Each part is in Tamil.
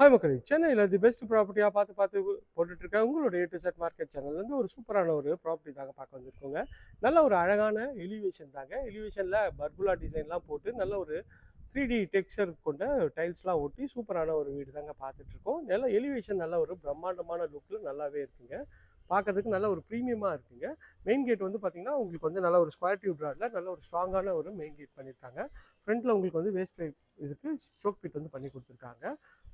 ஹாய் மக்களே. சென்னையில் தி பெஸ்ட் ப்ராப்பர்ட்டியாக பார்த்து பார்த்து போட்டுட்ருக்கேன் உங்களுடைய டு செட் மார்க்கெட் சேனல்லேருந்து ஒரு சூப்பரான ஒரு ப்ராப்பர்ட்டி தாங்க பார்க்க வந்திருக்கோங்க. நல்ல ஒரு அழகான எலிவேஷன் தாங்க. எலிவேஷனில் பர்குலா டிசைன்லாம் போட்டு நல்ல ஒரு த்ரீ டி டெக்ஸ்சர் கொண்ட டைல்ஸ்லாம் ஒட்டி சூப்பரான ஒரு வீடு தாங்க பார்த்துட்ருக்கோம். நல்ல எலிவேஷன் நல்ல ஒரு பிரம்மாண்டமான லுக்கில் நல்லாவே இருக்குங்க. பார்க்கறதுக்கு நல்ல ஒரு ப்ரீமியமாக இருக்குங்க. மெயின் கேட் வந்து பார்த்திங்கன்னா உங்களுக்கு வந்து நல்ல ஒரு ஸ்கொயர் டியூப் ராடில் நல்ல ஒரு ஸ்ட்ராங்கான ஒரு மெயின் கேட் பண்ணியிருக்காங்க ஃப்ரண்ட்டில் உங்களுக்கு வந்து வேஸ்ட் பைப் இதுக்கு சோக் பிட் வந்து பண்ணி கொடுத்துருக்காங்க.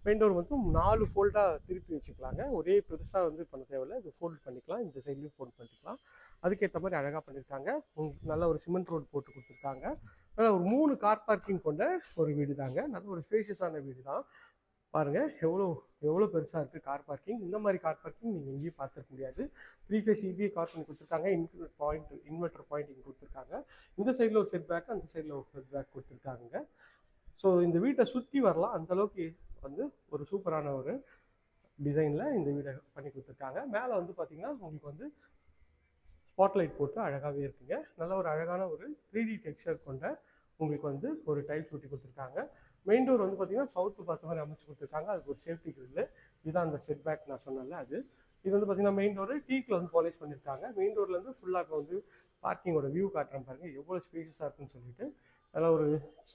மெயின் டோர் வந்து நாலு ஃபோல்டாக திருப்பி வச்சுக்கலாங்க. ஒரே பெருசாக வந்து பண்ண தேவையில்லை. இது ஃபோல்ட் பண்ணிக்கலாம். இந்த சைட்லேயும் ஃபோல்ட் பண்ணிக்கலாம். அதுக்கேற்ற மாதிரி அழகாக பண்ணியிருக்காங்க உங்களுக்கு நல்ல ஒரு சிமெண்ட் ரோடு போட்டு கொடுத்துருக்காங்க. ஒரு மூணு கார் பார்க்கிங் கொண்ட ஒரு வீடு தாங்க நல்ல ஒரு ஸ்பேஷியஸான வீடு தான் பாருங்கள் எவ்வளோ எவ்வளோ பெருசாக இருக்குது கார் பார்க்கிங் இந்த மாதிரி கார் பார்க்கிங் நீங்கள் எங்கேயும் பார்த்துருக்க முடியாது. த்ரீ ஃபேஸ் இபிஏ கார் பண்ணி கொடுத்துருக்காங்க. இன்க்ளூட் பாயிண்ட் இன்வெர்டர் பாயிண்ட் இங்கே கொடுத்துருக்காங்க. இந்த சைடில் ஒரு செட் பேக் அந்த சைடில் ஒரு செட் பேக் கொடுத்துருக்காங்க. ஸோ இந்த வீட்டை சுற்றி வரலாம். அந்தளவுக்கு வந்து ஒரு சூப்பரான ஒரு டிசைனில் இந்த வீடை பண்ணி கொடுத்துருக்காங்க. மேலே வந்து பார்த்தீங்கன்னா உங்களுக்கு வந்து ஸ்பாட்லைட் போட்டு அழகாகவே இருக்குங்க. நல்ல ஒரு அழகான ஒரு த்ரீ டி டெக்ஸ்சர் கொண்ட உங்களுக்கு வந்து ஒரு டைல்ஸ் ஒட்டி கொடுத்துருக்காங்க. மெயின் டோர் வந்து பார்த்தீங்கன்னா சவுத்து பார்த்த மாதிரி அமைச்சு கொடுத்துருக்காங்க. அதுக்கு ஒரு சேஃப்டி கிரில் இதுதான் அந்த செட் பேக் நான் சொன்னேன்ல அது. இது வந்து பார்த்தீங்கன்னா மெயின் டோர் டீக்கில் வந்து பாலிஷ் பண்ணியிருக்காங்க மெயின் டோர்லேருந்து ஃபுல்லாக இப்போ வந்து பார்க்கிங்கோட வியூ காட்டுறேன் பாருங்கள் எவ்வளோ ஸ்பேசஸாக இருக்குன்னு சொல்லிட்டு. அதில் ஒரு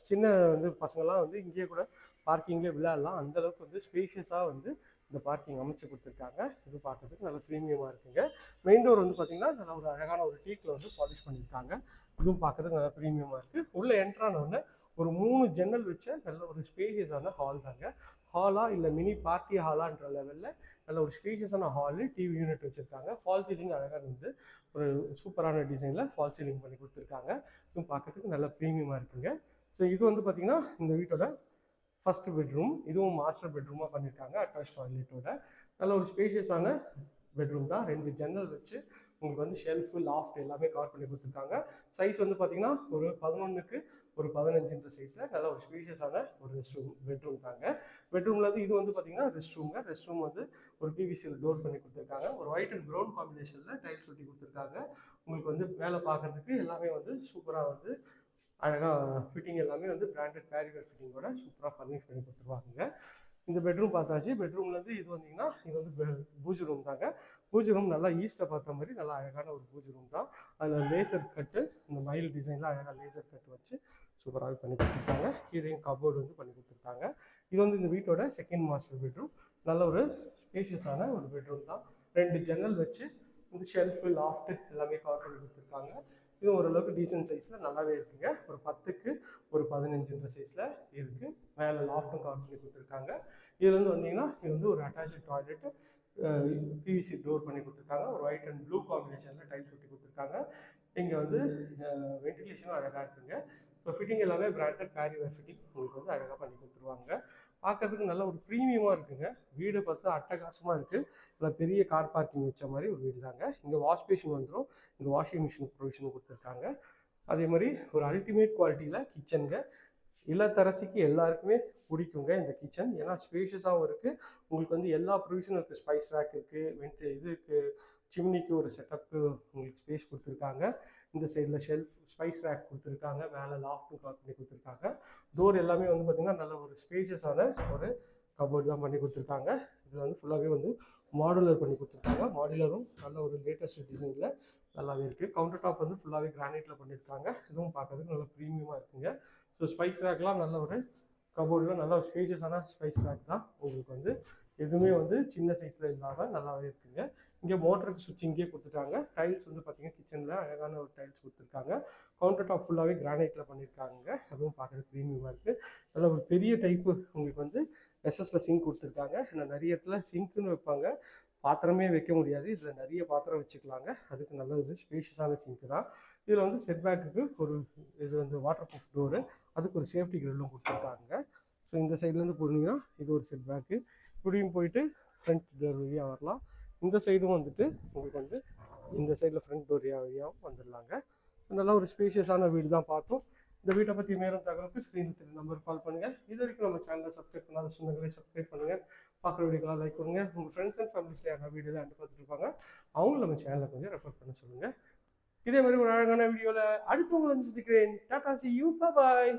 சின்ன வந்து பசங்கள்லாம் வந்து இங்கேயே கூட பார்க்கிங்லேயே விளையாடலாம். அந்தளவுக்கு வந்து ஸ்பேஷியஸாக வந்து இந்த பார்க்கிங் அமைச்சு கொடுத்துருக்காங்க. இது பார்க்குறதுக்கு நல்ல ப்ரீமியமாக இருக்குங்க. மெயின் டோர் வந்து பார்த்தீங்கன்னா நல்ல ஒரு அழகான ஒரு டீக்கில் வந்து பாலிஷ் பண்ணியிருக்காங்க இதுவும் பார்க்குறதுக்கு நல்லா ப்ரீமியமாக இருக்குது உள்ளே என்ட்ரான உடனே ஒரு மூணு ஜன்னல் வச்ச நல்ல ஒரு ஸ்பேஷியஸான ஹால் தாங்க. ஹாலா இல்லை மினி பார்ட்டி ஹாலான்ற லெவலில் நல்ல ஒரு ஸ்பேஷியஸான ஹாலு டிவி யூனிட் வச்சுருக்காங்க. ஃபால் சீலிங் அழகாக வந்து ஒரு சூப்பரான டிசைனில் ஃபால் சீலிங் பண்ணி கொடுத்துருக்காங்க. இதுவும் பார்க்கறதுக்கு நல்ல ப்ரீமியமாக இருக்குங்க. ஸோ இது வந்து பார்த்திங்கன்னா இந்த வீட்டோட ஃபஸ்ட்டு பெட்ரூம் இதுவும் மாஸ்டர் பெட்ரூமாக பண்ணியிருக்காங்க அட்டாச் டாய்லெட்டோட நல்ல ஒரு ஸ்பேஷியஸான பெட்ரூம் தான். ரெண்டு ஜன்னல் வச்சு உங்களுக்கு வந்து ஷெல்ஃபு லாஃப்ட் எல்லாமே கவர் பண்ணி கொடுத்துருக்காங்க. சைஸ் வந்து பார்த்தீங்கன்னா ஒரு பதினொன்றுக்கு ஒரு பதினஞ்சுன்ற சைஸில் நல்ல ஒரு ஸ்பீஷியஸான ஒரு ரெஸ்ட் ரூம் பெட்ரூம் தாங்க பெட்ரூமில் வந்து இது வந்து பார்த்தீங்கன்னா ரெஸ்ட் ரூம்ங்க ரெஸ்ட் ரூம் வந்து ஒரு பிவிசியில் டோர் பண்ணி கொடுத்துருக்காங்க. ஒரு ஒயிட் அண்ட் ப்ரௌன் காம்பினேஷனில் டைல்ஸ் ஒட்டி கொடுத்துருக்காங்க. உங்களுக்கு வந்து மேலே பார்க்கறதுக்கு எல்லாமே வந்து சூப்பராக வந்து அழகாக ஃபிட்டிங் எல்லாமே வந்து பிராண்டட் பேரிவேர் ஃபிட்டிங்கோட சூப்பராக ஃபர்னிஷ் பண்ணி கொடுத்துருவாங்க. இந்த பெட்ரூம் பார்த்தாச்சு. பெட்ரூம்லேருந்து இது வந்தீங்கன்னா இது வந்து பூஜை ரூம் தாங்க. பூஜை ரூம் நல்லா ஈஸ்ட்டை பார்த்த மாதிரி நல்லா அழகான ஒரு பூஜை ரூம் தான். அதில் லேசர் கட்டு இந்த மயில் டிசைனில் அழகாக லேசர் கட்டு வச்சு சூப்பராகவே பண்ணி கொடுத்துருக்காங்க. கீழேயும் கபோர்டு வந்து பண்ணி கொடுத்துருக்காங்க. இது வந்து இந்த வீட்டோட செகண்ட் மாஸ்டர் பெட்ரூம் நல்ல ஒரு ஸ்பேஷியஸான ஒரு பெட்ரூம் தான். ரெண்டு ஜன்னல் வச்சு இந்த ஷெல்ஃபு லாஃப்ட்டு எல்லாமே கவர் பண்ணி கொடுத்துருக்காங்க. இது ஓரளவுக்கு டீசென்ட் சைஸில் நல்லாவே இருக்குங்க. ஒரு பத்துக்கு ஒரு பதினஞ்சுன்ற சைஸில் இருக்குது மேலே லாஃப்ட்டும் கவர் பண்ணி கொடுத்துருக்காங்க. இதில் இருந்து வந்தீங்கன்னா இது வந்து ஒரு அட்டாச்சு டாய்லெட்டு பிவிசி டோர் பண்ணி கொடுத்துருக்காங்க. ஒரு ஒயிட் அண்ட் ப்ளூ காம்பினேஷனில் டைல்ஸ் ஒட்டி கொடுத்துருக்காங்க. இங்கே வந்து வென்டிலேஷனும் அழகாக இருக்குங்க. ஸோ ஃபிட்டிங் எல்லாமே பிராண்டட் பேரிவேர் ஃபிட்டிங் உங்களுக்கு வந்து அழகாக பண்ணி கொடுத்துருவாங்க. பார்க்கறதுக்கு நல்ல ஒரு ப்ரீமியமாக இருக்குங்க. வீடு பார்த்தா அட்டகாசமாக இருக்குது நல்லா பெரிய கார் பார்க்கிங் வச்ச மாதிரி ஒரு வீடு தாங்க. இங்கே வாஷ் பேஷன் வந்துடும் இங்கே வாஷிங் மிஷின் ப்ரொவிஷன் கொடுத்துருக்காங்க. அதே மாதிரி ஒரு அல்டிமேட் குவாலிட்டியில் கிச்சனுங்க இல்லத்தரசிக்கு எல்லாருக்குமே பிடிக்குங்க இந்த கிச்சன் ஏன்னா ஸ்பேஷியஸாகவும் இருக்குது உங்களுக்கு வந்து எல்லா ப்ரொவிஷனும் இருக்குது ஸ்பைஸ் ரேக் இருக்குது வெண்ட் இதுக்கு சிம்னிக்கு ஒரு செட்டப்பு உங்களுக்கு ஸ்பேஸ் கொடுத்துருக்காங்க. இந்த சைடில் ஷெல்ஃப் ஸ்பைஸ் ரேக் கொடுத்துருக்காங்க. மேலே லாஃப்ட் கவர் பண்ணி கொடுத்துருக்காங்க. டோர் எல்லாமே வந்து பார்த்திங்கன்னா நல்ல ஒரு ஸ்பேஷியஸான ஒரு கபோர்ட் தான் பண்ணி கொடுத்துருக்காங்க. இதில் வந்து ஃபுல்லாகவே வந்து மாடுலர் பண்ணி கொடுத்துருக்காங்க. மாடுலரும் நல்ல ஒரு லேட்டஸ்ட் டிசைனில் நல்லாவே இருக்குது கவுண்டர் டாப் வந்து ஃபுல்லாகவே கிரானைட்டில் பண்ணியிருக்காங்க இதுவும் பார்க்கறதுக்கு நல்ல ப்ரீமியமாக இருக்குங்க. ஸோ ஸ்பைஸ் ரேக்லாம் நல்ல ஒரு கபோர்டில் நல்ல ஒரு ஸ்பேஷியஸான ஸ்பைஸ் ரேக் தான் உங்களுக்கு வந்து எதுவுமே வந்து சின்ன சைஸில் இல்லாமல் நல்லாவே இருக்குங்க. இங்கே மோட்டருக்கு சுவிட்ச் இங்கேயே கொடுத்துட்டாங்க. டைல்ஸ் வந்து பார்த்தீங்கன்னா கிச்சனில் அழகான ஒரு டைல்ஸ் கொடுத்துருக்காங்க. கவுண்டர் டாப் ஃபுல்லாகவே கிரானைட்டில் பண்ணியிருக்காங்க அதுவும் பார்க்குறது ப்ரீமியமாக இருக்குது நல்ல ஒரு பெரிய டைப்பு உங்களுக்கு வந்து எஸ்எஸ்ல சிங்க் கொடுத்துருக்காங்க. நான் நிறைய இடத்துல சிங்க்குன்னு வைப்பாங்க. பாத்திரமே வைக்க முடியாது. இதில் நிறைய பாத்திரம் வச்சுக்கலாங்க. அதுக்கு நல்ல ஒரு ஸ்பேஷியஸான சிங்க் தான். இதில் வந்து செட் பேக்குக்கு ஒரு இது வந்து வாட்டர் ப்ரூஃப் டோரு அதுக்கு ஒரு சேஃப்டி கிரில்லும் கொடுத்துருக்காங்க. ஸோ இந்த சைட்லேருந்து போனீங்கன்னா இது ஒரு செட் பேக்கு இப்படியும் போயிட்டு ஃப்ரண்ட் டோர் வழியாக வரலாம். இந்த சைடும் வந்துட்டு உங்களுக்கு வந்து இந்த சைடில் ஃப்ரண்ட் டோர் வழியாகவும் வந்துடலாங்க. நல்லா ஒரு ஸ்பேஷியஸான வீடு தான் பார்த்தோம். இந்த வீட்டை பற்றி மேலும் தகவலுக்கு ஸ்க்ரீனில் திரு நம்பர் கால் பண்ணுங்கள் இது வரைக்கும் நம்ம சேனலை சப்ஸ்கிரைப் பண்ணாத சொந்தங்களே சப்ஸ்கிரைப் பண்ணுங்கள் பார்க்குற வீடியோக்கெல்லாம் லைக் பண்ணுங்கள் உங்கள் ஃப்ரெண்ட்ஸ் அண்ட் ஃபேமிலிஸில் யாராவது வீடியோவில் அண்டு பார்த்துட்டு இருப்பாங்க அவங்களும் நம்ம சேனலை கொஞ்சம் ரெஃபர் பண்ண சொல்லுங்கள் இதே மாதிரி ஒரு அழகான வீடியோவில் அடுத்து உங்களை வந்து சந்திக்கிறேன். Tata C you bye